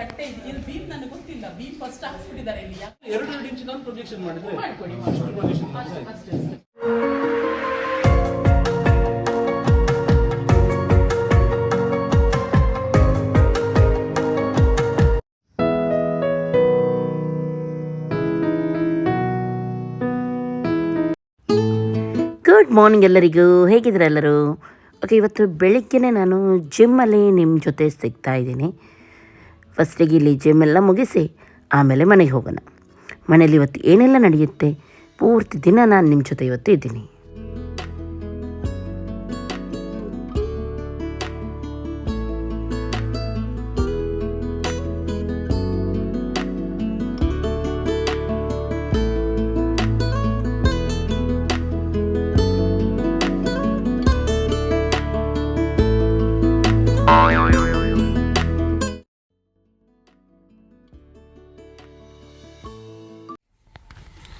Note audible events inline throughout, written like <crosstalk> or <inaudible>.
ಕಟ್ಟೆ ಇದೆ ಇಲ್ಲಿ ಬೀಮ್ ನನಗೆ ಗೊತ್ತಿಲ್ಲ. ಬೀಮ್ ಫಸ್ಟ್ ಹಾಕ್ಸ್ಬಿಟ್ಟಿದ್ದಾರೆ ಇಲ್ಲಿ. ಯಾಕೆ ಎರಡು ಎರಡು ಇಂಚಿನ ಪ್ರೊಜೆಕ್ಷನ್ ಮಾಡಿದ್ರೆ ಮಾಡ್ಕೊಡಿ ಅಷ್ಟು ಅಷ್ಟೇ. ಗುಡ್ ಮಾರ್ನಿಂಗ್ ಎಲ್ಲರಿಗೂ. ಹೇಗಿದ್ರು ಎಲ್ಲರೂ? ಓಕೆ ಇವತ್ತು ಬೆಳಿಗ್ಗೆನೇ ನಾನು ಜಿಮ್ಮಲ್ಲಿ ನಿಮ್ಮ ಜೊತೆ ಸಿಗ್ತಾ ಇದ್ದೀನಿ. ಫಸ್ಟಿಗೆ ಇಲ್ಲಿ ಜಿಮ್ ಎಲ್ಲ ಮುಗಿಸಿ ಆಮೇಲೆ ಮನೆಗೆ ಹೋಗೋಣ. ಮನೇಲಿ ಇವತ್ತು ಏನೆಲ್ಲ ನಡೆಯುತ್ತೆ? ಪೂರ್ತಿ ದಿನ ನಾನು ನಿಮ್ಮ ಜೊತೆ ಇವತ್ತು ಇದ್ದೀನಿ.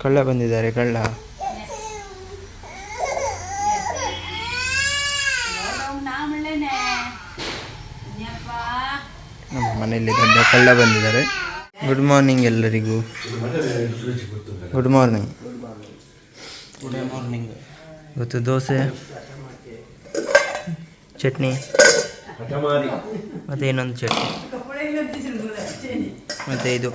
ಕಳ್ಳ ಬಂದಿದ್ದಾರೆ, ಕಳ್ಳ. ನಮ್ಮ ಮನೆಯಲ್ಲಿ ದೊಡ್ಡ ಕಳ್ಳ ಬಂದಿದ್ದಾರೆ. ಗುಡ್ ಮಾರ್ನಿಂಗ್ ಎಲ್ಲರಿಗೂ. ಗುಡ್ ಮಾರ್ನಿಂಗ್ ಗುಡ್ ಮಾರ್ನಿಂಗ್ ಇವತ್ತು ದೋಸೆ, ಚಟ್ನಿ, ಮತ್ತೆ ಇನ್ನೊಂದು ಚಟ್ನಿ. ಮತ್ತೆ ಇದು.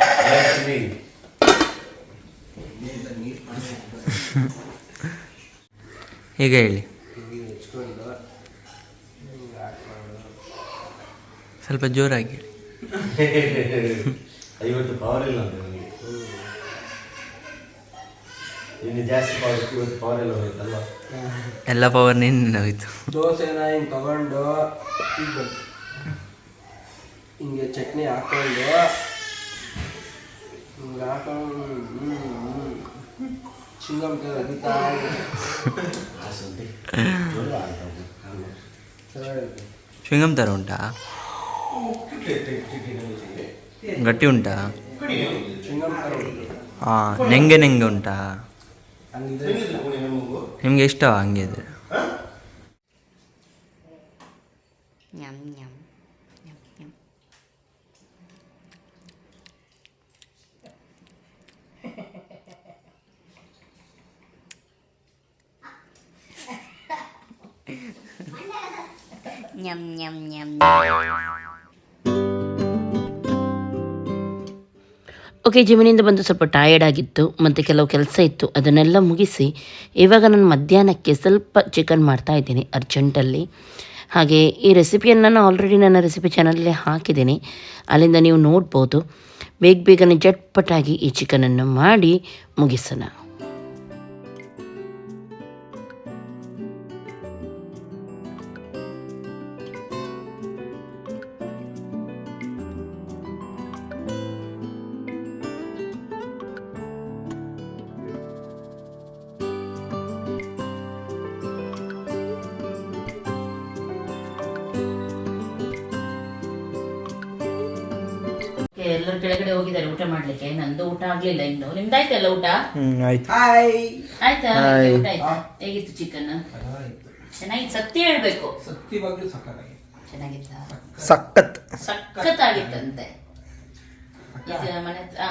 ಈಗ ಹೇಳಿ. ಸ್ವಲ್ಪ ಜೋರಾಗಿ ಹೇಳಿ. ಐವತ್ತು ಪವರ್ ಇಲ್ಲ ಅಂತ ನನಗೆ ಇನ್ನು ಜಾಸ್ತಿ ಪವರ್ ಇವತ್ತು ಪವರ್ ಎಲ್ಲ ಹೋಯ್ತಲ್ವಾ ಎಲ್ಲ ಪವರ್ ನಿನ್ನ ಹೋಯ್ತು. ದೋಸೆನ ಹಿಂಗೆ ತಗೊಂಡು ಹೀಗೆ ಚಟ್ನಿ ಹಾಕೊಂಡು ಹಿಂಗೆ ಹಾಕೊಂಡು ಶ್ವಿಂಗಮ್ ಥರ ಉಂಟಾ ಗಟ್ಟಿ ಉಂಟಾ ಹಾಂ ನೆಂಗೆ ನೆಂಗೆ ಉಂಟಾ? ನಿಮಗೆ ಇಷ್ಟವಾ ಹಂಗೆ ням. ಓಕೆ ಜಿಮ್ಮಿನಿಂದ ಬಂದು ಸ್ವಲ್ಪ ಟಯರ್ಡ್ ಆಗಿತ್ತು, ಮತ್ತು ಕೆಲವು ಕೆಲಸ ಇತ್ತು, ಅದನ್ನೆಲ್ಲ ಮುಗಿಸಿ ಇವಾಗ ನಾನು ಮಧ್ಯಾಹ್ನಕ್ಕೆ ಸ್ವಲ್ಪ ಚಿಕನ್ ಮಾಡ್ತಾ ಇದ್ದೀನಿ ಅರ್ಜೆಂಟಲ್ಲಿ. ಹಾಗೆ ಈ ರೆಸಿಪಿಯನ್ನು ನಾನು ಆಲ್ರೆಡಿ ನನ್ನ ರೆಸಿಪಿ ಚಾನಲಲ್ಲಿ ಹಾಕಿದ್ದೀನಿ. ಅಲ್ಲಿಂದ ನೀವು ನೋಡ್ಬೋದು. ಬೇಗ ಬೇಗನೆ ಜಟ್ಪಟಾಗಿ ಈ ಚಿಕನನ್ನು ಮಾಡಿ ಮುಗಿಸೋಣ. ಎಲ್ಲರೂ ಕೆಳಗಡೆ ಹೋಗಿದ್ದಾರೆ ಊಟ ಮಾಡ್ಲಿಕ್ಕೆ. ನಂದು ಊಟ ಆಗ್ಲಿಲ್ಲ ಇನ್ನು. ನಿಮ್ದಾಯ್ತಲ್ಲ ಊಟ? ಆಯ್ತು. ಹಾಯ್ ಆಯ್ತಾ? ಊಟ ಆಯ್ತಾ? ಹೇಗಿತ್ತು ಚಿಕನ್ ಚೆನ್ನಾಗಿತ್ತು. ಸತ್ಯ ಹೇಳ್ಬೇಕು. ಸತ್ಯವಾಗ್ಲೂ ಸಕ್ಕತ್ತಾಗಿ ಚೆನ್ನಾಗಿತ್ತ? ಸಖತ್. ಆಗಿತ್ತಂತೆ ಈಗ ಮನೆ ಹತ್ರ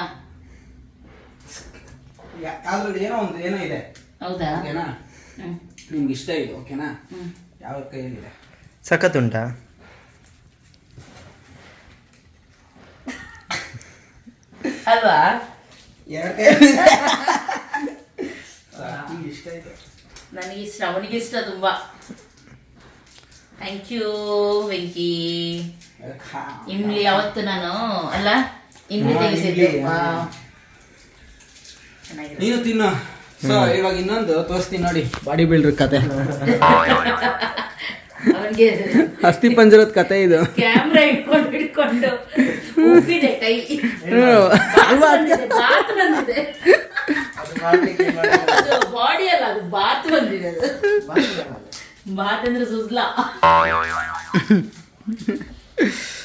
ಯಾವ್ದ್ರಲ್ಲಿ ಏನೋ ಒಂದು ಏನೋ ಇದೆ. ಹೌದಾ? ಓಕೆನಾ? ನಿಮ್ಗೆ ಇಷ್ಟ ಇದೆ ಓಕೆನಾ? ಯಾವ ಕೈಯಲ್ಲಿದೆ ಸಖತ್ ಉಂಟಾ? ಅಲ್ವಾ? ಎರಡು. ಅವನಿಗಿಷ್ಟ ನಿಮ್ಗೆ ಇಷ್ಟ ನನಗೆ ಇಷ್ಟ ಅವನಿಗೆ ಇಷ್ಟ ತುಂಬಾ. ಥ್ಯಾಂಕ್ ಯು ವೆಂಕಿ ಇಮ್ಲಿ ಯಾವತ್ತು ನಾನು ಅಲ್ಲ? ಇಮ್ಲಿ ತೆಗೆಸಿದ್ದೆ. ಚೆನ್ನಾಗಿದೆ ನೀನು ತಿನ್ನು. ಸೊ ಇವಾಗ ಇನ್ನೊಂದು ತೋರಿಸ್ತೀನಿ ನೋಡಿ ಬಾಡಿ ಬಿಲ್ಡರ್ ಕತೆ <laughs> ಅಸ್ಥಿ ಪಂಜರದ ಕತೆ ಇದು. ಕ್ಯಾಮ್ರಾ ಇಟ್ಕೊಂಡು ಇಟ್ಕೊಂಡು. ಸುಜ್ಲಾ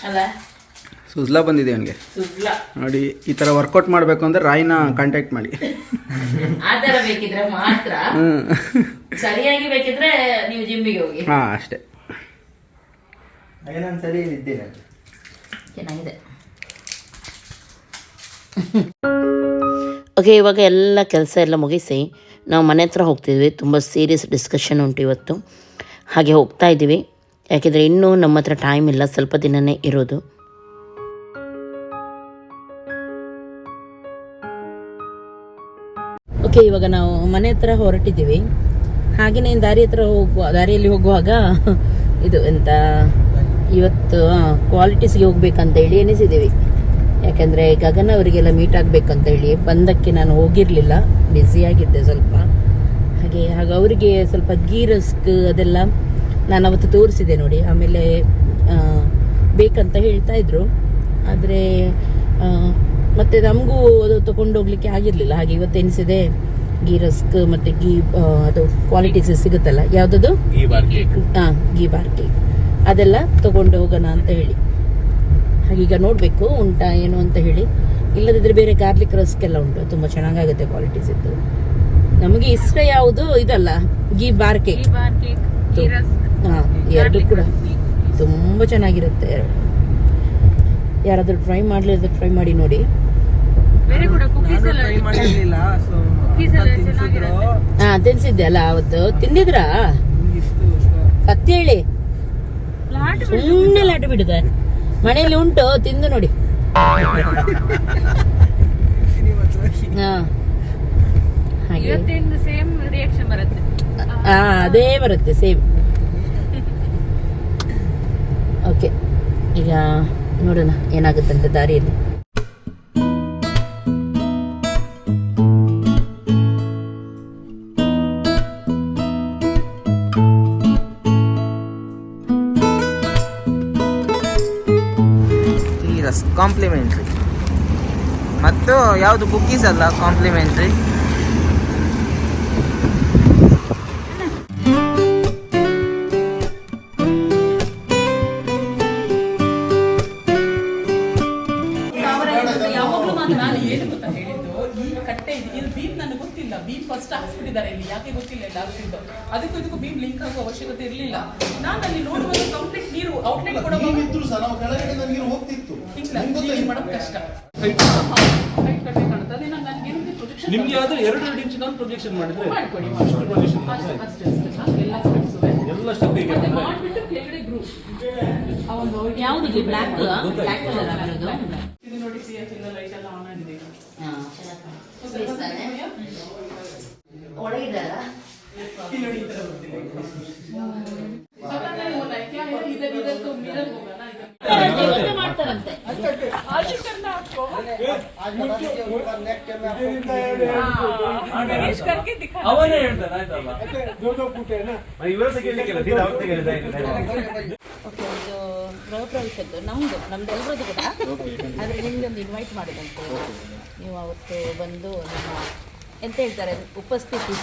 ಅಲ್ಲ ಸುಜ್ಲಾ ಬಂದಿದೆ ಅವನಿಗೆ. ಸುಜ್ಲಾ ನೋಡಿ ಈ ತರ ವರ್ಕೌಟ್ ಮಾಡಬೇಕು ಅಂದ್ರೆ ರಾಯ್ನ ಕಾಂಟ್ಯಾಕ್ಟ್ ಮಾಡಿ. ಆ ಥರ ಬೇಕಿದ್ರೆ ಮಾತ್ರ. ಸರಿಯಾಗಿ ಬೇಕಿದ್ರೆ ನೀವು ಜಿಮ್ಮಿಗೆ ಹೋಗಿ. ಹಾ ಅಷ್ಟೇ. ನಾನು ಸರಿ ಚೆನ್ನಾಗಿದೆ. <laughs> ಓಕೆ ಇವಾಗ ಎಲ್ಲ ಕೆಲಸ ಎಲ್ಲ ಮುಗಿಸಿ ನಾವು ಮನೆ ಹತ್ರ ಹೋಗ್ತಿದ್ವಿ. ತುಂಬ ಸೀರಿಯಸ್ ಡಿಸ್ಕಷನ್ ಉಂಟು ಇವತ್ತು. ಹಾಗೆ ಹೋಗ್ತಾ ಇದ್ದೀವಿ. ಯಾಕೆಂದರೆ ಇನ್ನೂ ನಮ್ಮ ಹತ್ರ ಟೈಮ್ ಇಲ್ಲ, ಸ್ವಲ್ಪ ದಿನವೇ ಇರೋದು. ಓಕೆ ಇವಾಗ ನಾವು ಮನೆ ಹತ್ರ ಹೊರಟಿದ್ದೀವಿ. ಹಾಗೆಯೇ ದಾರಿ ಹತ್ರ ಹೋಗುವ, ದಾರಿಯಲ್ಲಿ ಹೋಗುವಾಗ <laughs> ಇದು ಎಂತ, ಇವತ್ತು ಕ್ವಾಲಿಟೀಸ್ಗೆ ಹೋಗ್ಬೇಕಂತ ಹೇಳಿ ಎನಿಸಿದ್ದೀವಿ ಯಾಕಂದರೆ ಗಗನ ಅವರಿಗೆಲ್ಲ ಮೀಟ್ ಆಗಬೇಕಂತ ಹೇಳಿ ಬಂದಕ್ಕೆ ನಾನು ಹೋಗಿರಲಿಲ್ಲ. ಬ್ಯುಸಿಯಾಗಿದ್ದೆ ಸ್ವಲ್ಪ. ಹಾಗೆ ಹಾಗೆ ಅವರಿಗೆ ಸ್ವಲ್ಪ ಗೀ ರಸ್ಕ್ ಅದೆಲ್ಲ ನಾನು ಅವತ್ತು ತೋರಿಸಿದೆ ನೋಡಿ. ಆಮೇಲೆ ಬೇಕಂತ ಹೇಳ್ತಾ ಇದ್ರು. ಆದರೆ ಮತ್ತೆ ನಮಗೂ ಅದು ತಗೊಂಡೋಗ್ಲಿಕ್ಕೆ ಆಗಿರಲಿಲ್ಲ. ಹಾಗೆ ಇವತ್ತು ಎನಿಸಿದೆ ಗೀ ರಸ್ಕ್ ಮತ್ತು ಗೀ ಅದು ಕ್ವಾಲಿಟೀಸ್ ಸಿಗುತ್ತಲ್ಲ? ಯಾವುದದು? ಹಾಂ ಗೀ ಬಾರ್ ಕೇಕ್ ಅದೆಲ್ಲ ತಗೊಂಡು ಹೋಗೋಣ ಅಂತ ಹೇಳಿ. ಹಾಗೀಗ ನೋಡಬೇಕು ಉಂಟಾ ಏನು ಅಂತ ಹೇಳಿ. ಇಲ್ಲದಿದ್ದರೆ ಬೇರೆ ಗಾರ್ಲಿಕ್ ರಸ್ಕೆಲ್ಲ ಎಲ್ಲ ಉಂಟು. ತುಂಬ ಚೆನ್ನಾಗಾಗುತ್ತೆ ಕ್ವಾಲಿಟೀಸ್ ಇದ್ದು. ನಮಗೆ ಇಷ್ಟ ಯಾವುದು ಇದಲ್ಲ ಗೀ ಬಾರ್ ಕೇಕ್ ಹಾಂ ಎರಡು ಕೂಡ. ತುಂಬ ಚೆನ್ನಾಗಿರುತ್ತೆ. ಎರಡು ಯಾರಾದರೂ ಟ್ರೈ ಮಾಡಲಿಲ್ಲ ಟ್ರೈ ಮಾಡಿ ನೋಡಿ. ಟ್ರೈ ಮಾಡಿರ್ಲಿಲ್ಲ ಸೊ ತಿನ್ಸಿದ್ರು? ಹಾಂ ತಿನ್ಸಿದ್ದೆ ಅಲ್ಲ ಅವತ್ತು. ತಿಂದಿದ್ರಾ? ಹೇಳಿ. ಸುಮ್ಮನೆ ಲಾಟು ಬಿಡುದ? ಮನೆಯಲ್ಲಿ ಉಂಟು ತಿಂದು ನೋಡಿ. ಹಾ. ಅದೇ ಬರುತ್ತೆ ಸೇಮ್ ಓಕೆ ಈಗ ನೋಡೋಣ ಏನಾಗುತ್ತಂತೆ ದಾರಿಯಲ್ಲಿ. ಕಾಂಪ್ಲಿಮೆಂಟ್ರಿ ಮತ್ತು ಯಾವುದು ಕುಕ್ಕೀಸ್ ಅಲ್ಲ ಕಾಂಪ್ಲಿಮೆಂಟ್ರಿ ನಿಮ್ಗೆ ಆದ್ರೆ ಎರಡು ಎರಡು ಇಂಚ್ ನಾನು ಪ್ರೊಜೆಕ್ಷನ್ ಮಾಡಿದ್ರೆ ಮಾಡ್ಕೊಡಿ ಅಷ್ಟು ಪ್ರೊಜೆಕ್ಷನ್ ಅಷ್ಟೇ ಅಷ್ಟೇ ಅಷ್ಟೇ. ಎಲ್ಲ ಸ್ಟೆಪ್ಸುವೆ ಎಲ್ಲ ಸ್ಟೆಪ್ ಹೀಗೆ ಮತ್ತೆ ಮಾಡ್ಬಿಟ್ಟು ಕೆಳಗಡೆ ಗ್ರೂಪ್ ಅವನು ಯಾವುದು ಬ್ಲ್ಯಾಕ್ ಬ್ಲ್ಯಾಕ್ ಕಲರ್ ಆಗಿರೋದು ಅವನೇ ಹೇಳ್ತಾನೆ ಆಯ್ತಲ್ಲ? ಇವರ ತೆಗಿಲಿಕ್ಕಿಲ್ಲ ಸೀದಾ ಅವ್ರು ತೆಗಿಲಿಲ್ಲ ಓಕೆ ಒಂದು ಗೃಹ ಪ್ರವೇಶದ್ದು. ನಮ್ಮದು ನಮ್ದು ಕೂಡ ಆದರೆ ನಿಮ್ದೊಂದು ಇನ್ವೈಟ್ ಮಾಡಿದಂತೆ. ನೀವು ಅವತ್ತು ಬಂದು ನಿಮ್ಮ ಎಂತ ಹೇಳ್ತಾರೆ ಉಪಸ್ಥಿತಿ.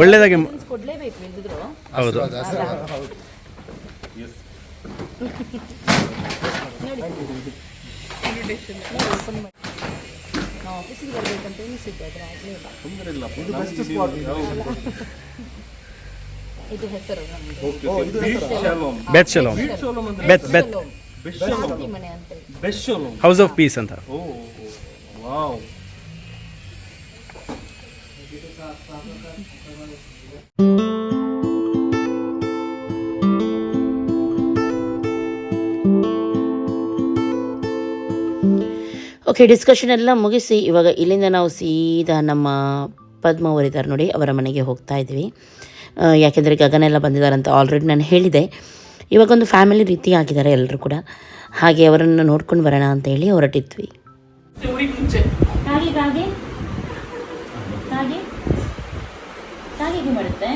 ಒಳ್ಳೆದಾಗಿ ಕೊಡ್ಲೇಬೇಕು ಇಲ್ದಿದ್ರು ಹೌದು. ನೋಡಿ. ಓಪನ್ ಮಾಡಿ ನಾವು ಆಫೀಸಿಗೆ ಬರಬೇಕಂತ ಎನಿಸಿದ್ದೆ ಆದರೆ ಆಗಲಿಲ್ಲ ಇದು ಹೆಸರು ನಮ್ಮದು ಬೆತ್ ಶಲೋಮ್. ಬೆತ್ ಬೆತ್ ಶಾಂತಿ ಮನೆ ಅಂತ ಹೇಳಿ. ಬೆಸ್ಟ್ ಶೋಲೂಮ್. ಹೌಸ್ ಆಫ್ ಪೀಸ್ ಅಂತ. ಓ. ವಾವ್. ಓಕೆ ಡಿಸ್ಕಷನ್ ಎಲ್ಲ ಮುಗಿಸಿ, ಇವಾಗ ಇಲ್ಲಿಂದ ನಾವು ಸೀದಾ ನಮ್ಮ ಪದ್ಮ ಅವರಿದ್ದಾರೆ ನೋಡಿ ಅವರ ಮನೆಗೆ ಹೋಗ್ತಾ ಇದ್ವಿ ಯಾಕೆಂದರೆ ಗಗನ ಎಲ್ಲ ಬಂದಿದ್ದಾರಂತ ಆಲ್ರೆಡಿ ನಾನು ಹೇಳಿದೆ. ಇವಾಗೊಂದು ಫ್ಯಾಮಿಲಿ ರೀತಿ ಆಗಿದ್ದಾರೆ ಎಲ್ಲರೂ ಕೂಡ. ಹಾಗೆ ಅವರನ್ನು ನೋಡ್ಕೊಂಡು ಬರೋಣ ಅಂತ ಹೇಳಿ ಹೊರಟಿದ್ವಿ. ಮಾಡುತ್ತೆ?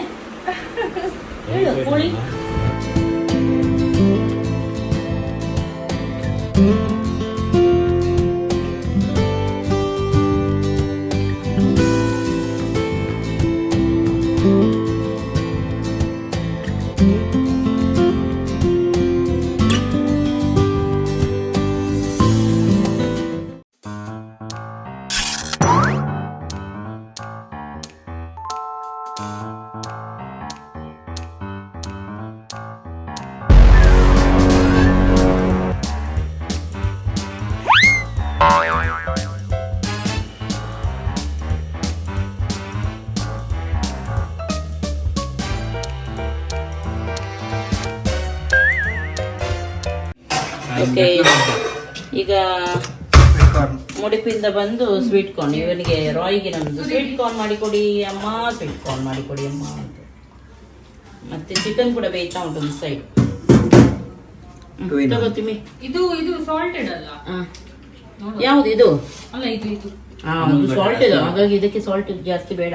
ಈಗ ಮುಡಿಪಿಂದ ಬಂದು ಸ್ವೀಟ್ ಕಾರ್ನ್ ಇವನಿಗೆ ರಾಯ್ಗೆ ನಮ್ದು ಸ್ವೀಟ್ ಕಾರ್ನ್ ಮಾಡಿಕೊಡಿ ಅಮ್ಮ ಸ್ವೀಟ್ ಕಾರ್ನ್ ಮಾಡಿಕೊಡಿ ಅಮ್ಮ ಅಂತ. ಮತ್ತೆ ಚಿಕನ್ ಕೂಡ ಬೇಯ್ತಾ ಉಂಟು ಒಂದು ಸೈಡ್ ಇದು ಇದು ಸಾಲ್ಟೆಡ್ ಅಲ್ಲ? ಯಾವುದು ಇದು? ಅಲ್ಲ ಇದು ಇದು. ಹಾ ಅದು ಸಾಲ್ಟ್ ಇದೆ ಹಾಗಾಗಿ ಇದಕ್ಕೆ ಸಾಲ್ಟ್ ಜಾಸ್ತಿ ಬೇಡ.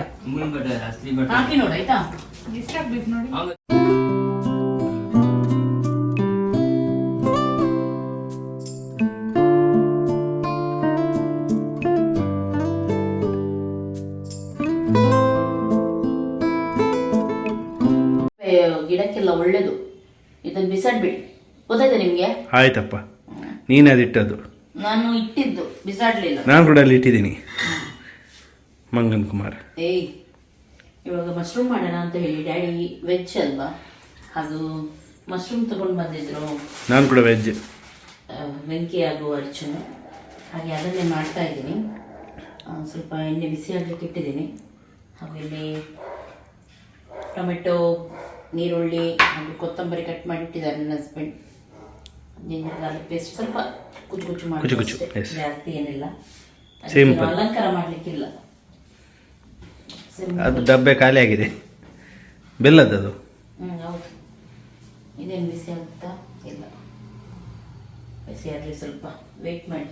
ಹಾಕಿ ನೋಡಿ ಆಯ್ತಾ? ಎಷ್ಟಾಗ್ಬೇಕು ನೋಡಿ. ಇದನ್ನ ಬಿಸಾಡ್ಬಿಡಿ. ಗೊತ್ತಾಯ್ತಾ ನಿಮ್ಗೆ? ಆಯ್ತಪ್ಪ. ನೀನೇ ಅದಿಟ್ಟದ್ದು ನಾನು ಇಟ್ಟಿದ್ದು ಬಿಸಾಡ್ಲಿಲ್ಲ. ನಾನು ಕೂಡ ಅಲ್ಲಿ ಇಟ್ಟಿದ್ದೀನಿ. ಮಂಗನ್ ಕುಮಾರ್. ಏಯ್ ಇವಾಗ ಮಶ್ರೂಮ್ ಮಾಡೋಣ ಅಂತ ಹೇಳಿ ಡ್ಯಾಡಿ ವೆಜ್ ಅಲ್ವಾ? ಅದು ಮಶ್ರೂಮ್ ತಗೊಂಡು ಬಂದಿದ್ರು. ನಾನು ಕೂಡ ವೆಜ್. ಬೆಂಕಿ ಆಗುವ ಅರ್ಚನೆ ಹಾಗೆ ಅದನ್ನೇ ಮಾಡ್ತಾ ಇದ್ದೀನಿ. ಸ್ವಲ್ಪ ಎಣ್ಣೆ ಬಿಸಿ ಆಗಲಿಕ್ಕೆ ಇಟ್ಟಿದ್ದೀನಿ. ಆಮೇಲೆ ಟೊಮೆಟೊ ನೀರುಳ್ಳಿ ಹಾಗೂ ಕೊತ್ತಂಬರಿ ಕಟ್ ಮಾಡಿ ಇಟ್ಟಿದ್ದಾರೆ ನನ್ನ ಹಸ್ಬೆಂಡ್ ಜಿಂಜರ್ ಗಾರ್ಲಿಕ್ ಪೇಸ್ಟ್ ಸ್ವಲ್ಪ ಕುಚ್ಚು ಕುಚ್ಚು ಮಾಡಿ ಕುಚ್ಚು yes. ಜಾಸ್ತಿ ಏನಿಲ್ಲ. ಅದಕ್ಕೆ Simple. ಅಲಂಕಾರ ಮಾಡಲಿಕ್ಕಿಲ್ಲ. ಅದು ಡಬ್ಬೆ ಖಾಲಿ ಆಗಿದೆ. ಬೆಲ್ಲದದು ಹ್ಞೂ ಹೌದು. ಇದೇನು ಬಿಸಿ ಆಗುತ್ತಾ? ಇಲ್ಲ. ಬಿಸಿ ಆಗಲಿ ಸ್ವಲ್ಪ ವೆಯ್ಟ್ ಮಾಡಿ.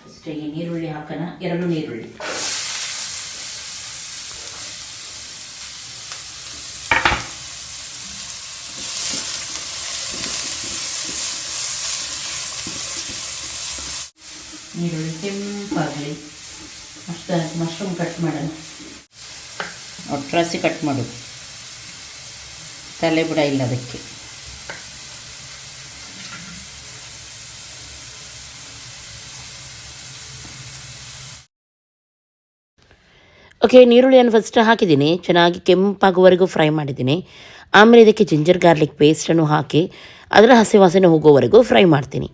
ಫಸ್ಟಿಗೆ ನೀರುಳ್ಳಿ ಹಾಕೋಣ. ಎರಡು ನೀರುಳ್ಳಿ. ನೀರುಳ್ಳಿ ಕೆಂಪಾಗಲಿ ಅಷ್ಟು ಮಶ್ರೂಮ್ ಕಟ್ ಮಾಡೋಣ. ಒಟ್ರಾಸಿ ಕಟ್ ಮಾಡೋದು ತಲೆ ಬುಡ ಇಲ್ಲ ಅದಕ್ಕೆ. ಓಕೆ ನೀರುಳ್ಳಿಯನ್ನು ಫಸ್ಟ್ ಹಾಕಿದ್ದೀನಿ. ಚೆನ್ನಾಗಿ ಕೆಂಪಾಗುವವರೆಗೂ ಫ್ರೈ ಮಾಡಿದ್ದೀನಿ. ಆಮೇಲೆ ಇದಕ್ಕೆ ಜಿಂಜರ್ ಗಾರ್ಲಿಕ್ ಪೇಸ್ಟನ್ನು ಹಾಕಿ ಅದರ ಹಸಿ ವಾಸನೆ ಹೋಗೋವರೆಗೂ ಫ್ರೈ ಮಾಡ್ತೀನಿ.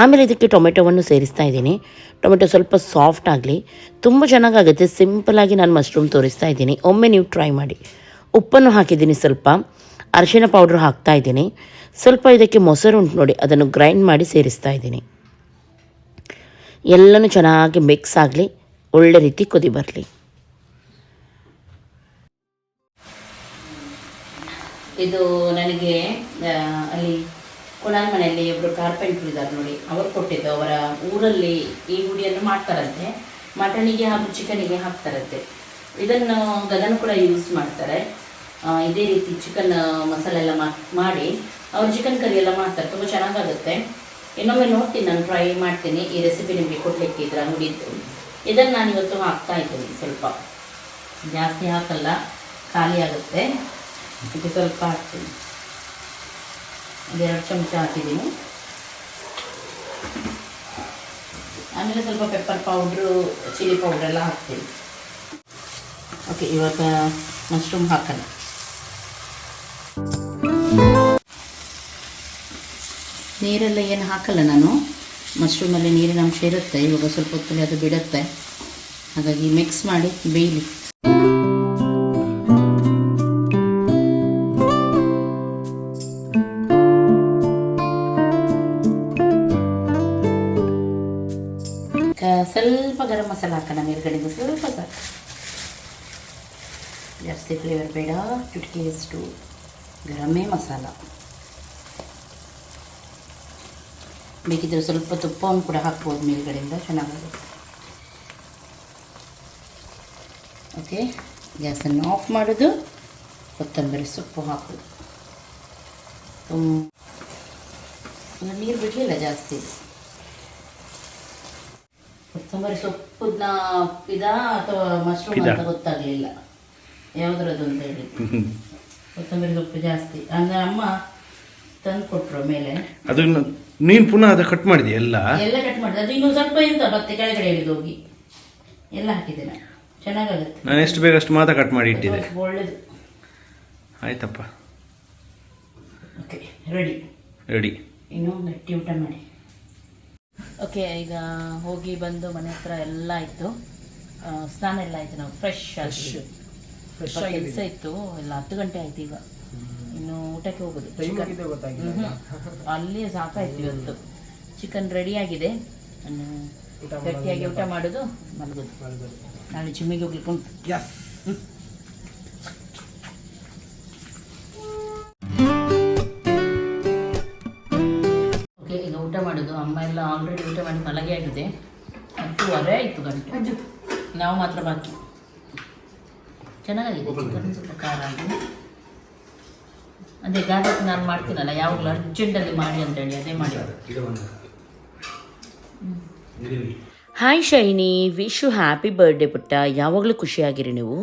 ಆಮೇಲೆ ಇದಕ್ಕೆ ಟೊಮೆಟೊವನ್ನು ಸೇರಿಸ್ತಾ ಇದ್ದೀನಿ. ಟೊಮೆಟೊ ಸ್ವಲ್ಪ ಸಾಫ್ಟ್ ಆಗಲಿ, ತುಂಬ ಚೆನ್ನಾಗಾಗುತ್ತೆ. ಸಿಂಪಲಾಗಿ ನಾನು ಮಶ್ರೂಮ್ ತೋರಿಸ್ತಾ ಇದ್ದೀನಿ. ಒಮ್ಮೆ ನೀವು ಟ್ರೈ ಮಾಡಿ. ಉಪ್ಪನ್ನು ಹಾಕಿದ್ದೀನಿ ಸ್ವಲ್ಪ. ಅರಿಶಿನ ಪೌಡ್ರ್ ಹಾಕ್ತಾ ಇದ್ದೀನಿ. ಸ್ವಲ್ಪ ಇದಕ್ಕೆ ಮೊಸರು ಉಂಟು ನೋಡಿ, ಅದನ್ನು ಗ್ರೈಂಡ್ ಮಾಡಿ ಸೇರಿಸ್ತಾ ಇದ್ದೀನಿ. ಎಲ್ಲನೂ ಚೆನ್ನಾಗಿ ಮಿಕ್ಸ್ ಆಗಲಿ, ಒಳ್ಳೆ ರೀತಿ ಕುದಿ ಬರಲಿ. ಇದು ನನಗೆ ಅಲ್ಲಿ ಕುಣಾಲ್ ಮನೆಯಲ್ಲಿ ಒಬ್ಬರು ಕಾರ್ಪೆಂಟ್ರ್ ಇದ್ದಾರೆ ನೋಡಿ. ಅವರು ಕೊಟ್ಟಿದ್ದು ಅವರ ಊರಲ್ಲಿ ಈ ಹುಡಿಯನ್ನು ಮಾಡ್ತಾರಂತೆ. ಮಟನಿಗೆ ಹಾಗೂ ಚಿಕನಿಗೆ ಹಾಕ್ತಾರಂತೆ. ಇದನ್ನು ಗದನ ಕೂಡ ಯೂಸ್ ಮಾಡ್ತಾರೆ. ಇದೇ ರೀತಿ ಚಿಕನ್ ಮಸಾಲೆ ಎಲ್ಲ ಮಾಡಿ ಅವ್ರು ಚಿಕನ್ ಕರಿ ಎಲ್ಲ ಮಾಡ್ತಾರೆ. ತುಂಬ ಚೆನ್ನಾಗಾಗುತ್ತೆ. ಇನ್ನೊಮ್ಮೆ ನೋಡ್ತೀನಿ, ನಾನು ಟ್ರೈ ಮಾಡ್ತೀನಿ. ಈ ರೆಸಿಪಿ ನಿಮಗೆ ಕೊಡಲಿಕ್ಕೆ ಇದರ ಹುಡಿದ್ದು ಇದನ್ನು ನಾನು ಇವತ್ತು ಹಾಕ್ತಾ ಇದ್ದೀನಿ ಸ್ವಲ್ಪ. ಜಾಸ್ತಿ ಹಾಕಲ್ಲ, ಖಾಲಿ ಆಗುತ್ತೆ. ಇದು ಸ್ವಲ್ಪ ಹಾಕ್ತೀನಿ. ಒಂದೆರಡು ಚಮಚ ಹಾಕಿದ್ದೀನಿ. ಆಮೇಲೆ ಸ್ವಲ್ಪ ಪೆಪ್ಪರ್ ಪೌಡ್ರು ಚಿಲ್ಲಿ ಪೌಡ್ರ್ ಎಲ್ಲ ಹಾಕ್ತೀನಿ. ಓಕೆ ಇವಾಗ ಮಶ್ರೂಮ್ ಹಾಕೋಣ. ನೀರೆಲ್ಲ ಏನು ಹಾಕಲ್ಲ ನಾನು? ಮಶ್ರೂಮಲ್ಲಿ ನೀರಿನ ಅಂಶ ಇರುತ್ತೆ, ಇವಾಗ ಸ್ವಲ್ಪ ಹೊತ್ತಲ್ಲಿ ಅದು ಬಿಡುತ್ತೆ. ಹಾಗಾಗಿ ಮಿಕ್ಸ್ ಮಾಡಿ, ಬೇಯಲಿ. ಸ್ವಲ್ಪ ಗರಂ ಮಸಾಲ ಹಾಕೋಣ ಮೇಲ್ಗಡೆಯಿಂದ ಸ್ವಲ್ಪ ಸಾಕು ಜಾಸ್ತಿ ಫ್ಲೇವರ್ ಬೇಡ. ಚುಟಕಿಯಷ್ಟು ಗರಮೇ ಮಸಾಲ. ಬೇಕಿದ್ರೆ ಸ್ವಲ್ಪ ತುಪ್ಪವನ್ನು ಕೂಡ ಹಾಕ್ಬೋದು ಮೇಲ್ಗಡೆಯಿಂದ ಚೆನ್ನಾಗಾಗುತ್ತೆ. ಓಕೆ ಗ್ಯಾಸನ್ನು ಆಫ್ ಮಾಡೋದು. ಕೊತ್ತಂಬರಿ ಸೊಪ್ಪು ಹಾಕೋದು. ತುಂಬ ನೀರು ಬಿಡಲಿಲ್ಲ ಜಾಸ್ತಿ. ಕೊತ್ತಂಬರಿ ಸೊಪ್ಪು ಇದಾ ಅಥವಾ ಮಶ್ರೂಮ್? ಅಂತ ಗೊತ್ತಾಗಲಿಲ್ಲ. ಯಾವುದ್ರದ್ದು ಅಂತ ಹೇಳಿ. ಕೊತ್ತಂಬರಿ ಸೊಪ್ಪು ಜಾಸ್ತಿ. ಅಂದ್ರೆ ಅಮ್ಮ ತಂದು ಕೊಟ್ರು ಮೇಲೆ. ಅದು ನೀನು ಪುನಃ ಅದು ಕಟ್ ಮಾಡಿದೆ ಎಲ್ಲ? ಎಲ್ಲ ಕಟ್ ಮಾಡಿದೆ. ಅದು ಇನ್ನೂ ಸ್ವಲ್ಪ ಎಂತ ಮತ್ತೆ ಕೆಳಗಡೆ ಹೇಳಿದ ಹೋಗಿ. ಎಲ್ಲ ಹಾಕಿದೆ ನಾನು. ಚೆನ್ನಾಗಾಗುತ್ತೆ. ನಾನು ಎಷ್ಟು ಬೇಗ ಅಷ್ಟು ಮಾತ್ರ ಕಟ್ ಮಾಡಿ ಇಟ್ಟಿದೆ ಒಳ್ಳೇದು. ಆಯ್ತಪ್ಪ. ಓಕೆ ರೆಡಿ ರೆಡಿ ಇನ್ನೂ ಗಟ್ಟಿ ಊಟ ಮಾಡಿ. ಓಕೆ ಈಗ ಹೋಗಿ ಬಂದು ಮನೆ ಹತ್ರ ಎಲ್ಲ ಆಯಿತು. ಸ್ನಾನ ಎಲ್ಲ ಆಯ್ತು ನಾವು. ಫ್ರೆಶ್ ಫ್ರೆಶ್ ಕೆಲಸ ಇತ್ತು. ಎಲ್ಲ ಹತ್ತು ಗಂಟೆ ಆಯ್ತು ಈಗ. ಇನ್ನು ಊಟಕ್ಕೆ ಹೋಗೋದು. ಅಲ್ಲಿ ಸಾಕಾಯ್ತು ಇವತ್ತು. ಚಿಕನ್ ರೆಡಿ ಆಗಿದೆ. ಗಟ್ಟಿಯಾಗಿ ಊಟ ಮಾಡೋದು ಮಲಗೋದು. ನಾಳೆ ಜಿಮ್ಮಿಗೆ ಹೋಗ್ಲಿಕ್ಕೆ ಉಂಟು ಮಲಗೆ ಆಗಿದೆ. ಹತ್ತುವರೆ ಆಯಿತು ಗಂಟೆ. ನಾವು ಮಾತ್ರ ಬಾಕಿ. ಚೆನ್ನಾಗಿದೆ ಚಿಕನ್ ಸ್ವಲ್ಪ ಖಾರ ಆಗಿ. ಅದೇ ಗಾರ್ಲಿಕ್ ನಾನು ಮಾಡ್ತೀನಲ್ಲ ಯಾವಾಗಲೂ ಅರ್ಜೆಂಟಲ್ಲಿ ಮಾಡಿ ಅಂತೇಳಿ ಅದೇ ಮಾಡಿ. Hi Shiny wish you happy birthday ಪುಟ್ಟ. ಯಾವಾಗಲೂ ಖುಷಿಯಾಗಿರಿ ನೀವು.